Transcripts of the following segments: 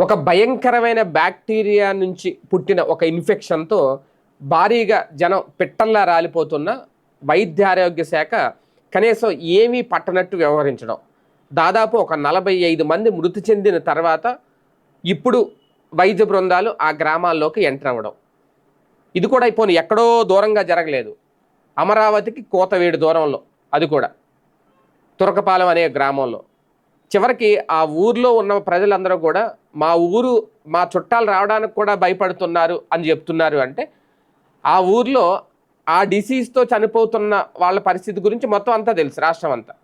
ఒక భయంకరమైన బ్యాక్టీరియా నుంచి పుట్టిన ఒక ఇన్ఫెక్షన్తో భారీగా జనం పిట్టల్లా రాలిపోతున్న వైద్య ఆరోగ్య శాఖ కనీసం ఏమీ పట్టనట్టు వ్యవహరించడం. దాదాపు ఒక నలభై ఐదు మంది మృతి చెందిన తర్వాత ఇప్పుడు వైద్య బృందాలు ఆ గ్రామాల్లోకి ఎంటర్ అవ్వడం. ఇది కూడా అయిపోయి ఎక్కడో దూరంగా జరగలేదు. అమరావతికి కోతవేడి దూరంలో అది కూడా. తురకపాలెం అనే గ్రామంలో. చివరికి ఆ ఊర్లో ఉన్న ప్రజలందరూ కూడా మా ఊరు మా చుట్టాలు రావడానికి కూడా భయపడుతున్నారు అని చెప్తున్నారు అంటే ఆ ఊర్లో ఆ డిసీజ్తో చనిపోతున్న వాళ్ళ పరిస్థితి గురించి మొత్తం అంతా తెలుసు రాష్ట్రం అంతా.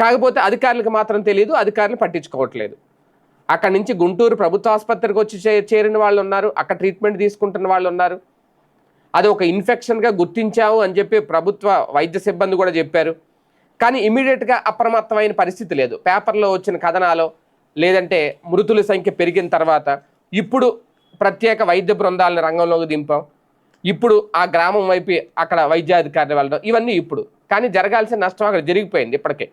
కాకపోతే అధికారులకు మాత్రం తెలియదు అధికారులు పట్టించుకోవట్లేదు. అక్కడి నుంచి గుంటూరు ప్రభుత్వ ఆసుపత్రికి వచ్చి చే- చేరిన వాళ్ళు ఉన్నారు అక్కడ ట్రీట్మెంట్ తీసుకుంటున్న వాళ్ళు ఉన్నారు. అది ఒక ఇన్ఫెక్షన్గా గుర్తించాము అని చెప్పి ప్రభుత్వ వైద్య సిబ్బంది కూడా చెప్పారు. కానీ ఇమీడియట్గా అప్రమత్తమైన పరిస్థితి లేదు. పేపర్లో వచ్చిన కథనాలు లేదంటే మృతుల సంఖ్య పెరిగిన తర్వాత ఇప్పుడు ప్రత్యేక వైద్య బృందాలను రంగంలోకి దింపాం. ఇప్పుడు ఆ గ్రామం వైపు అక్కడ వైద్యాధికారులు వెళ్ళడం ఇవన్నీ ఇప్పుడు. కానీ జరగాల్సిన నష్టం అక్కడ జరిగిపోయింది ఇప్పటికే.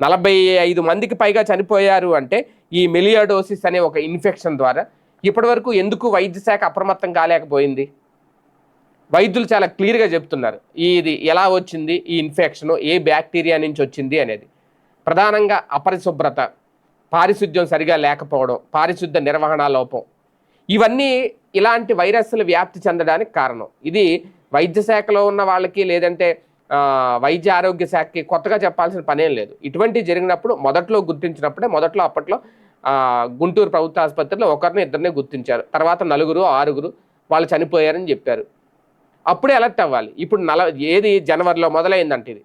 నలభై ఐదు మందికి పైగా చనిపోయారు అంటే ఈ మెలియాడోసిస్ అనే ఒక ఇన్ఫెక్షన్ ద్వారా ఇప్పటివరకు ఎందుకు వైద్య శాఖ అప్రమత్తం కాలేకపోయింది? వైద్యులు చాలా క్లియర్గా చెప్తున్నారు. ఇది ఎలా వచ్చింది? ఈ ఇన్ఫెక్షన్ ఏ బ్యాక్టీరియా నుంచి వచ్చింది అనేది. ప్రధానంగా అపరిశుభ్రత పారిశుద్ధ్యం సరిగా లేకపోవడం పారిశుద్ధ నిర్వహణ లోపం. ఇవన్నీ ఇలాంటి వైరస్లు వ్యాప్తి చెందడానికి కారణం. ఇది వైద్య శాఖలో ఉన్న వాళ్ళకి లేదంటే వైద్య ఆరోగ్య శాఖకి కొత్తగా చెప్పాల్సిన పనేం లేదు. ఇటువంటి జరిగినప్పుడు మొదట్లో గుర్తించినప్పుడే మొదట్లో అప్పట్లో గుంటూరు ప్రభుత్వ ఆసుపత్రిలో ఒకరిని ఇద్దరిని గుర్తించారు. తర్వాత నలుగురు ఆరుగురు వాళ్ళు చనిపోయారని చెప్పారు. అప్పుడే అలర్ట్ అవ్వాలి. ఇప్పుడు నల ఏది జనవరిలో మొదలైందంటే ఇది.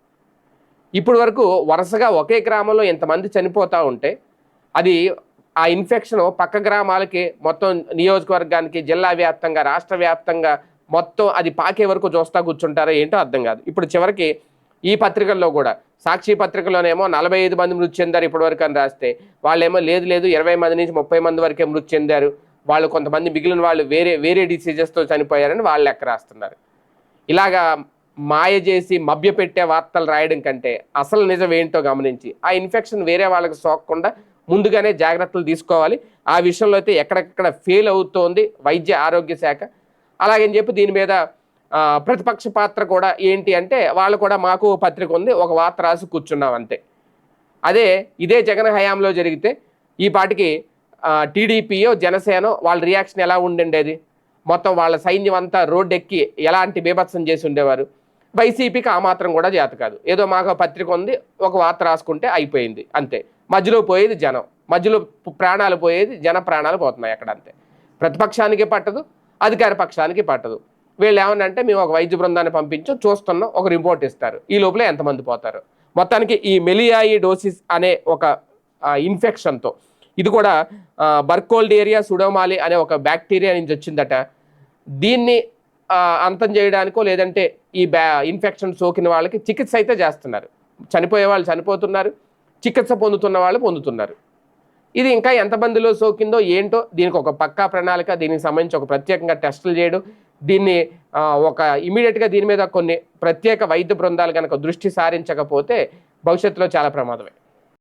ఇప్పుడు వరకు వరుసగా ఒకే గ్రామంలో ఎంతమంది చనిపోతూ ఉంటే అది ఆ ఇన్ఫెక్షన్ పక్క గ్రామాలకి మొత్తం నియోజకవర్గానికి జిల్లా వ్యాప్తంగా రాష్ట్ర వ్యాప్తంగా మొత్తం అది పాకే వరకు చూస్తా కూర్చుంటారో ఏంటో అర్థం కాదు. ఇప్పుడు చివరికి ఈ పత్రికల్లో కూడా సాక్షి పత్రికలోనేమో నలభై ఐదు మంది మృతి చెందారు ఇప్పటివరకు అని రాస్తే వాళ్ళేమో లేదు లేదు ఇరవై మంది నుంచి ముప్పై మంది వరకే మృతి చెందారు. వాళ్ళు కొంతమంది మిగిలిన వాళ్ళు వేరే వేరే డిసీజెస్తో చనిపోయారని వాళ్ళు లెక్క రాస్తున్నారు. ఇలాగా మాయ చేసి మభ్యపెట్టే వార్తలు రాయడం కంటే అసలు నిజం ఏంటో గమనించి ఆ ఇన్ఫెక్షన్ వేరే వాళ్ళకి సోకకుండా ముందుగానే జాగ్రత్తలు తీసుకోవాలి. ఆ విషయంలో అయితే ఎక్కడెక్కడ ఫెయిల్ అవుతోంది వైద్య ఆరోగ్య శాఖ. అలాగని చెప్పి దీని మీద ప్రతిపక్ష పాత్ర కూడా ఏంటి అంటే వాళ్ళు కూడా మాకు పత్రిక ఉంది ఒక వార్త రాసి కూర్చున్నాం అంతే. అదే ఇదే జగన్ హయాంలో జరిగితే ఈ పాటికి టీడీపీయో జనసేనో వాళ్ళ రియాక్షన్ ఎలా ఉండిండేది? మొత్తం వాళ్ళ సైన్యం అంతా రోడ్డెక్కి ఎలాంటి బీభత్సం చేసి ఉండేవారు? వైసీపీకి ఆ మాత్రం కూడా చేత కాదు ఏదో మాకు పత్రిక ఉంది ఒక వార్త రాసుకుంటే అయిపోయింది అంతే. మధ్యలో పోయేది జనం. మధ్యలో ప్రాణాలు పోయేది జన ప్రాణాలు పోతున్నాయి అక్కడ అంతే. ప్రతిపక్షానికి పట్టదు అధికార పక్షానికి పట్టదు. వీళ్ళు ఏమనంటే మేము ఒక వైద్య బృందాన్ని పంపించాం చూస్తున్నాం ఒక రిపోర్ట్ ఇస్తారు. ఈ లోపల ఎంతమంది పోతారు? మొత్తానికి ఈ మెలియాయి డోసిస్ అనే ఒక ఇన్ఫెక్షన్తో ఇది కూడా బర్కోల్డ్ బర్కోల్డేరియా సుడోమాలి అనే ఒక బ్యాక్టీరియా నుంచి వచ్చిందట. దీన్ని అంతం చేయడానికో లేదంటే ఈ బ్యా ఇన్ఫెక్షన్ సోకిన వాళ్ళకి చికిత్స అయితే చేస్తున్నారు. చనిపోయే వాళ్ళు చనిపోతున్నారు చికిత్స పొందుతున్న వాళ్ళు పొందుతున్నారు. ఇది ఇంకా ఎంతమందిలో సోకిందో ఏంటో దీనికి ఒక పక్కా ప్రణాళిక దీనికి సంబంధించి ఒక ప్రత్యేకంగా టెస్టులు చేయడం దీన్ని ఒక ఇమీడియట్గా దీని మీద కొన్ని ప్రత్యేక వైద్య బృందాలు కనుక దృష్టి సారించకపోతే భవిష్యత్తులో చాలా ప్రమాదమే.